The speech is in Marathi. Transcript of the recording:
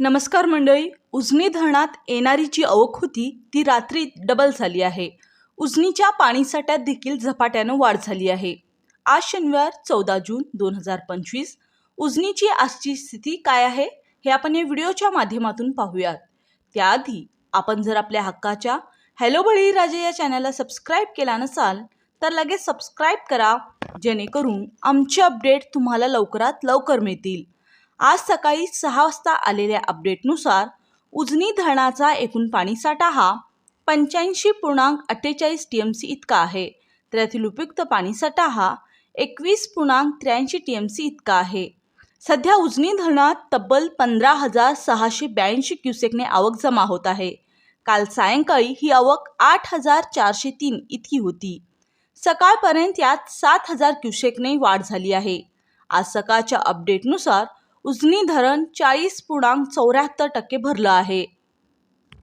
नमस्कार मंडळी उजनी धरणात येणारी जी अवक होती ती रात्री डबल झाली आहे. उजनीच्या पाणीसाठ्यात देखील झपाट्यानं वाढ झाली आहे. आज शनिवार चौदा जून दोन हजार पंचवीस. उजनीची आजची स्थिती काय आहे हे आपण या व्हिडिओच्या माध्यमातून पाहूयात. त्याआधी आपण जर आपल्या हक्काच्या हॅलो बळीराजे या चॅनलला सबस्क्राईब केला नसाल तर लगेच सबस्क्राईब करा जेणेकरून आमचे अपडेट तुम्हाला लवकरात लवकर मिळतील. आज सकाळी सहा वाजता आलेल्या अपडेटनुसार उजनी धरणाचा एकूण पाणीसाठा हा पंच्याऐंशी पूर्णांक अठ्ठेचाळीस टी एम सी इतका आहे. तर यातील उपयुक्त पाणीसाठा हा एकवीस पूर्णांक त्र्याऐंशी टी एम सी इतका आहे. सध्या उजनी धरणात तब्बल पंधरा हजार सहाशे ब्याऐंशी क्युसेकने आवक जमा होत आहे. काल सायंकाळी ही आवक आठ हजार चारशे तीन इतकी होती. सकाळपर्यंत यात सात हजार क्युसेकने वाढ झाली आहे. आज सकाळच्या अपडेटनुसार उजनी धरण चाळीस पूर्णांक चौऱ्याहत्तर टक्के भरलं आहे.